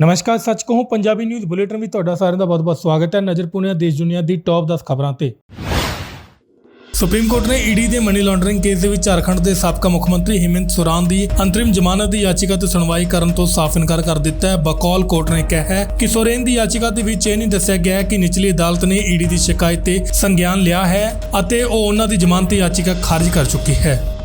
ਨਮਸਕਾਰ, ਸੱਚ ਕਹੂੰ, ਪੰਜਾਬੀ ਨਿਊਜ਼ ਬੁਲੇਟਿਨ ਵਿੱਚ ਤੁਹਾਡਾ ਸਾਰਿਆਂ ਦਾ ਬਹੁਤ-ਬਹੁਤ ਸਵਾਗਤ ਹੈ ਨਜ਼ਰ ਪੁਣਿਆ ਦੇਸ਼ ਦੁਨੀਆ ਦੀ ਟੌਪ 10 ਖਬਰਾਂ ਤੇ। ਸੁਪਰੀਮ ਕੋਰਟ ਨੇ ਈਡੀ ਦੇ ਮਨੀ ਲਾਂਡਰਿੰਗ ਕੇਸ ਦੇ ਵਿੱਚ ਝਾਰਖੰਡ ਦੇ ਸਾਬਕਾ ਮੁੱਖ ਮੰਤਰੀ ਹਿਮੰਤ ਸੋਰਾਨ ਦੀ ਅੰਤਰਿਮ ਜ਼ਮਾਨਤ ਦੀ ਯਾਚੀਕਾ ਤੇ ਸੁਣਵਾਈ ਕਰਨ ਤੋਂ ਸਾਫ਼ ਇਨਕਾਰ ਕਰ ਦਿੱਤਾ ਹੈ। ਬਕੌਲ ਕੋਰਟ ਨੇ ਕਿਹਾ ਹੈ ਕਿ ਸੋਰੇਨ ਦੀ ਯਾਚੀਕਾ ਦੇ ਵਿੱਚ ਇਹ ਨਹੀਂ ਦੱਸਿਆ ਗਿਆ ਹੈ ਕਿ ਨਿਚਲੀ ਅਦਾਲਤ ਨੇ ਈਡੀ ਦੀ ਸ਼ਿਕਾਇਤ ਤੇ ਸੰਗਿਆਨ ਲਿਆ ਹੈ ਅਤੇ ਉਹ ਉਹਨਾਂ ਦੀ ਜ਼ਮਾਨਤ ਯਾਚੀਕਾ ਖਾਰਜ ਕਰ ਚੁੱਕੀ ਹੈ।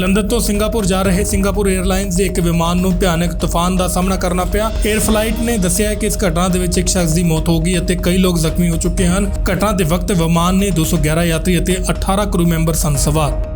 ਲੰਡਨ ਤੋਂ ਸਿੰਗਾਪੁਰ ਜਾ ਰਹੇ ਸਿੰਗਾਪੁਰ 에ਅਰਲਾਈਨਸ ਦੇ ਇੱਕ ਵਿਮਾਨ ਨੂੰ ਭਿਆਨਕ ਤੂਫਾਨ ਦਾ ਸਾਹਮਣਾ ਕਰਨਾ ਪਿਆ। 에ਅਰ ਫਲਾਈਟ ਨੇ ਦੱਸਿਆ ਕਿ ਇਸ ਘਟਨਾ ਦੇ ਵਿੱਚ ਇੱਕ ਸ਼ਖਸ ਦੀ ਮੌਤ ਹੋ ਗਈ ਅਤੇ ਕਈ ਲੋਕ ਜ਼ਖਮੀ ਹੋ ਚੁੱਕੇ ਹਨ। ਘਟਨਾ ਦੇ ਵਕਤ ਵਿਮਾਨ ਨੇ 211 ਯਾਤਰੀ ਅਤੇ 18 ਕਰੂ ਮੈਂਬਰ ਸਨ ਸਵਾਰ।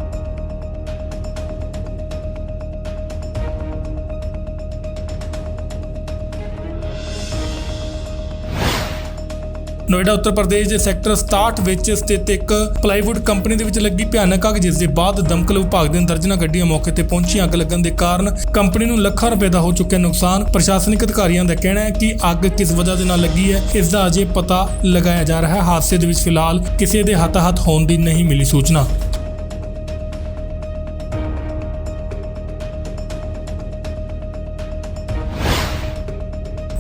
ਨੋਇਡਾ, ਉੱਤਰ ਪ੍ਰਦੇਸ਼ ਦੇ ਸੈਕਟਰ 67 ਵਿੱਚ ਸਥਿਤ ਇੱਕ ਪਲਾਈਵੁੱਡ ਕੰਪਨੀ ਦੇ ਵਿੱਚ ਲੱਗੀ ਭਿਆਨਕ ਅੱਗ ਜਿਸ ਦੇ ਬਾਅਦ ਦਮਕਲ ਵਿਭਾਗ ਦੀਆਂ ਦਰਜਨਾਂ ਗੱਡੀਆਂ ਮੌਕੇ ਤੇ ਪਹੁੰਚੀਆਂ। ਅੱਗ ਲੱਗਣ ਦੇ ਕਾਰਨ ਕੰਪਨੀ ਨੂੰ ਲੱਖਾਂ ਰੁਪਏ ਦਾ ਹੋ ਚੁੱਕਿਆ ਨੁਕਸਾਨ। ਪ੍ਰਸ਼ਾਸਨਿਕ ਅਧਿਕਾਰੀਆਂ ਦਾ ਕਹਿਣਾ ਹੈ ਕਿ ਅੱਗ ਕਿਸ ਵਜ੍ਹਾ ਦੇ ਨਾਲ ਲੱਗੀ ਹੈ, ਇਸ ਦਾ ਅਜੇ ਪਤਾ ਲਗਾਇਆ ਜਾ ਰਿਹਾ ਹੈ। ਹਾਦਸੇ ਦੇ ਵਿੱਚ ਫਿਲਹਾਲ ਕਿਸੇ ਦੇ ਹਤਾਹਤ ਹੋਣ ਦੀ ਨਹੀਂ ਮਿਲੀ ਸੂਚਨਾ।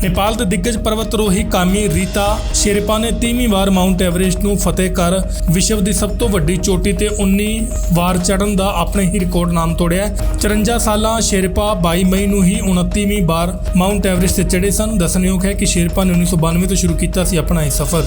ਨੇਪਾਲ ਦੇ ਦਿੱਗਜ ਪਰਵਤਰੋਹੀ ਕਾਮੀ ਰੀਤਾ ਸ਼ੇਰਪਾ ਨੇ 30ਵੀਂ ਵਾਰ ਮਾਊਂਟ ਐਵਰੇਸਟ ਨੂੰ ਫਤਿਹ ਕਰ ਵਿਸ਼ਵ ਦੀ ਸਭ ਤੋਂ ਵੱਡੀ ਚੋਟੀ ਤੇ 19 ਵਾਰ ਚੜ੍ਹਨ ਦਾ ਆਪਣੇ ਹੀ ਰਿਕਾਰਡ ਨਾਮ ਤੋੜਿਆ ਹੈ। 54 ਸਾਲਾਂ ਸ਼ੇਰਪਾ 22 ਮਈ ਨੂੰ ਹੀ 29ਵੀਂ ਵਾਰ ਮਾਊਂਟ ਐਵਰੇਸਟ ਤੇ ਚੜ੍ਹੇ ਸਨ ਦੱਸਣਯੋਗ ਹੈ ਕਿ ਸ਼ੇਰਪਾ ਨੇ 1992 ਤੋਂ ਸ਼ੁਰੂ ਕੀਤਾ ਸੀ ਆਪਣਾ ਇਹ ਸਫ਼ਰ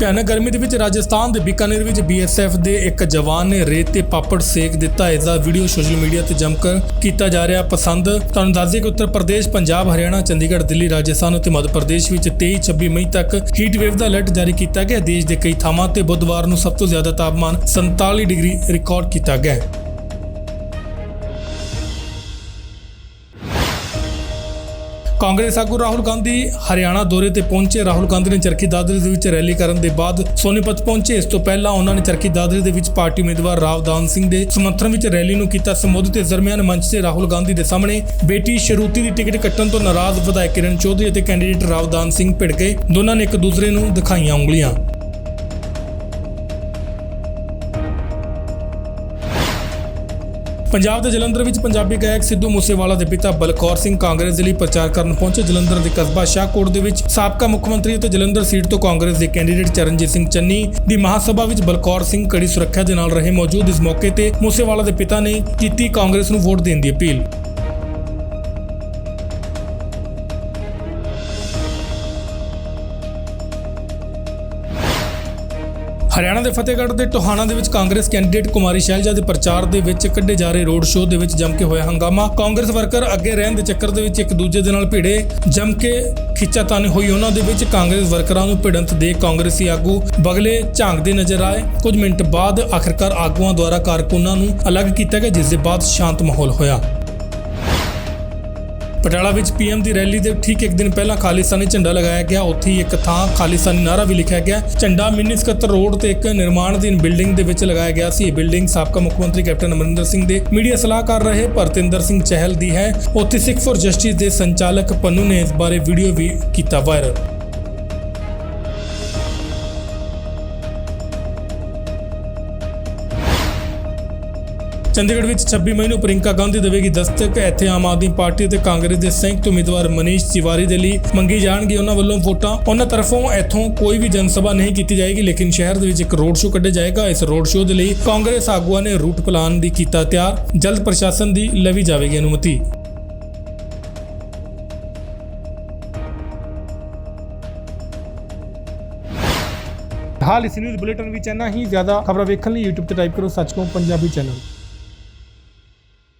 ਭਿਆਨਕ ਗਰਮੀ ਦੇ ਵਿੱਚ ਰਾਜਸਥਾਨ ਦੇ ਬੀਕਾਨੇਰ ਵਿੱਚ ਬੀਐਸਐਫ ਦੇ ਇੱਕ ਜਵਾਨ ਨੇ ਰੇਤ ਤੇ ਪਾਪੜ ਸੇਕ ਦਿੱਤਾ। ਇਸ ਦਾ ਵੀਡੀਓ ਸੋਸ਼ਲ ਮੀਡੀਆ ਤੇ ਜੰਮਕਰ ਕੀਤਾ ਜਾ ਰਿਹਾ ਪਸੰਦ। ਤੁਹਾਨੂੰ ਦੱਸ ਦਈਏ ਕਿ ਉੱਤਰ ਪ੍ਰਦੇਸ਼, ਪੰਜਾਬ, ਹਰਿਆਣਾ, ਚੰਡੀਗੜ੍ਹ, ਦਿੱਲੀ, ਰਾਜਸਥਾਨ ਅਤੇ ਮੱਧ ਪ੍ਰਦੇਸ਼ ਵਿੱਚ 23-26 ਮਈ ਤੱਕ ਹੀਟ ਵੇਵ ਦਾ ਅਲਰਟ ਜਾਰੀ ਕੀਤਾ ਗਿਆ। ਦੇਸ਼ ਦੇ ਕਈ ਥਾਵਾਂ ਤੇ ਬੁੱਧਵਾਰ ਨੂੰ ਸਭ ਤੋਂ ਜ਼ਿਆਦਾ ਤਾਪਮਾਨ 47 ਡਿਗਰੀ ਰਿਕਾਰਡ ਕੀਤਾ ਗਿਆ। ਕਾਂਗਰਸ ਆਗੂ ਰਾਹੁਲ ਗਾਂਧੀ ਹਰਿਆਣਾ ਦੌਰੇ ਤੇ ਪਹੁੰਚੇ। ਰਾਹੁਲ ਗਾਂਧੀ ਨੇ ਚਰਖੀ ਦਾਦਰੀ ਦੇ ਵਿੱਚ ਰੈਲੀ ਕਰਨ ਦੇ ਬਾਅਦ ਸੋਨੀਪਤ ਪਹੁੰਚੇ। ਇਸ ਤੋਂ ਪਹਿਲਾਂ ਉਹਨਾਂ ਨੇ ਚਰਖੀ ਦਾਦਰੀ ਦੇ ਵਿੱਚ ਪਾਰਟੀ ਉਮੀਦਵਾਰ ਰਾਵਦਾਨ ਸਿੰਘ ਦੇ ਸਮਰਥਨ ਵਿੱਚ ਰੈਲੀ ਨੂੰ ਕੀਤਾ। ਸੰਬੋਧਿਤ ਇਸ ਦਰਮਿਆਨ ਮੰਚ ਤੇ ਰਾਹੁਲ ਗਾਂਧੀ ਦੇ ਸਾਹਮਣੇ ਬੇਟੀ ਸ਼ਰੂਤੀ ਦੀ ਟਿਕਟ ਕੱਟਣ ਤੋਂ ਨਾਰਾਜ਼ ਵਿਧਾਇਕ ਕਿਰਨ ਚੌਧਰੀ ਅਤੇ ਕੈਂਡੀਡੇਟ ਰਾਵਦਾਨ ਸਿੰਘ ਭਿੜ ਗਏ ਦੋਨਾਂ ਨੇ ਇੱਕ ਦੂਸਰੇ ਨੂੰ ਦਿਖਾਈਆਂ ਉਂਗਲੀਆਂ। ਪੰਜਾਬ ਦੇ ਜਲੰਧਰ ਵਿੱਚ ਪੰਜਾਬੀ ਗਾਇਕ ਸਿੱਧੂ ਮੂਸੇਵਾਲਾ ਦੇ ਪਿਤਾ ਬਲਕੌਰ ਸਿੰਘ ਕਾਂਗਰਸ ਦੇ ਲਈ ਪ੍ਰਚਾਰ ਕਰਨ ਪਹੁੰਚੇ। ਜਲੰਧਰ ਦੇ ਕਸਬਾ ਸ਼ਾਹਕੋਟ ਦੇ ਵਿੱਚ ਸਾਬਕਾ ਮੁੱਖ ਮੰਤਰੀ ਅਤੇ ਜਲੰਧਰ ਸੀਟ ਤੋਂ ਕਾਂਗਰਸ ਦੇ ਕੈਂਡੀਡੇਟ ਚਰਨਜੀਤ ਸਿੰਘ ਚੰਨੀ ਦੀ ਮਹਾਸਭਾ ਵਿੱਚ ਬਲਕੌਰ ਸਿੰਘ ਕੜੀ ਸੁਰੱਖਿਆ ਦੇ ਨਾਲ ਰਹੇ ਮੌਜੂਦ। ਇਸ ਮੌਕੇ ਤੇ ਮੂਸੇਵਾਲਾ ਦੇ ਪਿਤਾ ਨੇ ਕੀਤੀ ਕਾਂਗਰਸ ਨੂੰ ਵੋਟ ਦੇਣ ਦੀ ਅਪੀਲ। ਹਰਿਆਣਾ ਦੇ ਫਤਿਹਗੜ੍ਹ ਦੇ ਟੋਹਾਣਾ ਦੇ ਵਿੱਚ ਕਾਂਗਰਸ ਕੈਂਡੀਡੇਟ ਕੁਮਾਰੀ ਸ਼ੈਲਜਾ ਦੇ ਪ੍ਰਚਾਰ ਦੇ ਵਿੱਚ ਕੱਢੇ ਜਾ ਰਹੇ ਰੋਡ ਸ਼ੋਅ ਦੇ ਵਿੱਚ ਜੰਮ ਕੇ ਹੋਇਆ ਹੰਗਾਮਾ। ਕਾਂਗਰਸ ਵਰਕਰ ਅੱਗੇ ਰਹਿਣ ਦੇ ਚੱਕਰ ਦੇ ਵਿੱਚ ਇੱਕ ਦੂਜੇ ਦੇ ਨਾਲ ਭਿੜੇ ਜੰਮ ਕੇ ਖਿੱਚਾਤਾਨੀ ਹੋਈ ਉਹਨਾਂ ਦੇ ਵਿੱਚ ਕਾਂਗਰਸ ਵਰਕਰਾਂ ਨੂੰ ਭਿੜੰਤ ਦੇ ਕਾਂਗਰਸੀ ਆਗੂ ਬਗਲੇ ਝਾਂਗਦੇ ਨਜ਼ਰ ਆਏ। ਕੁਝ ਮਿੰਟ ਬਾਅਦ ਆਖਰਕਾਰ ਆਗੂਆਂ ਦੁਆਰਾ ਕਾਰਕੁਨਾਂ ਨੂੰ ਅਲੱਗ ਕੀਤਾ ਗਿਆ, ਜਿਸ ਦੇ ਬਾਅਦ ਸ਼ਾਂਤ ਮਾਹੌਲ ਹੋਇਆ। ਪਟਿਆਲਾ ਵਿੱਚ ਪੀਐਮ ਦੀ ਰੈਲੀ ਦੇ ਠੀਕ ਇੱਕ ਦਿਨ ਪਹਿਲਾਂ ਖਾਲਿਸਤਾਨੀ ਝੰਡਾ ਲਗਾਇਆ ਗਿਆ। ਉੱਥੇ ਹੀ ਇੱਕ ਥਾਂ ਖਾਲਿਸਤਾਨੀ ਨਾਰਾ ਵੀ ਲਿਖਿਆ ਗਿਆ। ਝੰਡਾ ਮਿੰਨੀ ਸਕੱਤਰ ਰੋਡ ਤੇ ਇੱਕ ਨਿਰਮਾਣਾਧੀਨ ਬਿਲਡਿੰਗ ਦੇ ਵਿੱਚ ਲਗਾਇਆ ਗਿਆ ਸੀ। ਇਹ ਬਿਲਡਿੰਗ ਸਾਬਕਾ ਮੁੱਖ ਮੰਤਰੀ ਕੈਪਟਨ ਅਮਰਿੰਦਰ ਸਿੰਘ ਦੇ ਮੀਡੀਆ ਸਲਾਹਕਾਰ ਰਹੇ ਭਰਤਿੰਦਰ ਸਿੰਘ ਚਹਿਲ ਦੀ ਹੈ। ਉੱਥੇ ਸਿੱਖ ਫੋਰ ਜਸਟਿਸ ਦੇ ਸੰਚਾਲਕ ਪੰਨੂ ਨੇ ਇਸ ਬਾਰੇ ਵੀਡੀਓ ਵੀ ਕੀਤਾ ਵਾਇਰਲ। ਚੰਡੀਗੜ੍ਹ ਵਿੱਚ 26 ਮਈ ਨੂੰ ਪ੍ਰਿੰਕਾ ਗਾਂਧੀ ਦੇਵੇਗੀ ਦਸਤਕ। ਇੱਥੇ ਆਮ ਆਦਮੀ ਪਾਰਟੀ ਅਤੇ ਕਾਂਗਰਸ ਦੇ ਸੰਯੁਕਤ ਉਮੀਦਵਾਰ ਮਨੀਸ਼ ਤਿਵਾਰੀ ਦੇ ਲਈ ਮੰਗੀ ਜਾਣਗੀ। ਉਹਨਾਂ ਵੱਲੋਂ ਵੋਟਾਂ ਉਹਨਾਂ ਤਰਫੋਂ ਇੱਥੋਂ ਕੋਈ ਵੀ ਜਨਸਭਾ ਨਹੀਂ ਕੀਤੀ ਜਾਏਗੀ, ਲੇਕਿਨ ਸ਼ਹਿਰ ਦੇ ਵਿੱਚ ਇੱਕ ਰੋਡ ਸ਼ੋਅ ਕੱਢਿਆ ਜਾਏਗਾ। ਇਸ ਰੋਡ ਸ਼ੋਅ ਦੇ ਲਈ ਕਾਂਗਰਸ ਆਗੂਆਂ ਨੇ ਰੂਟ ਪਲਾਨ ਦੀ ਕੀਤਾ ਤਿਆਰ। ਜਲਦ ਪ੍ਰਸ਼ਾਸਨ ਦੀ ਲਵੀ ਜਾਵੇਗੀ ਅਨੁਮਤੀ। ਹਾਲ ਇਸ ਨਿਊਜ਼ ਬੁਲੇਟਿਨ ਵਿੱਚ ਇੰਨਾ ਹੀ। ਜ਼ਿਆਦਾ ਖਬਰਾਂ ਵੇਖਣ ਲਈ YouTube ਤੇ ਟਾਈਪ ਕਰੋ ਸੱਚ ਪੰਜਾਬੀ ਚੈਨਲ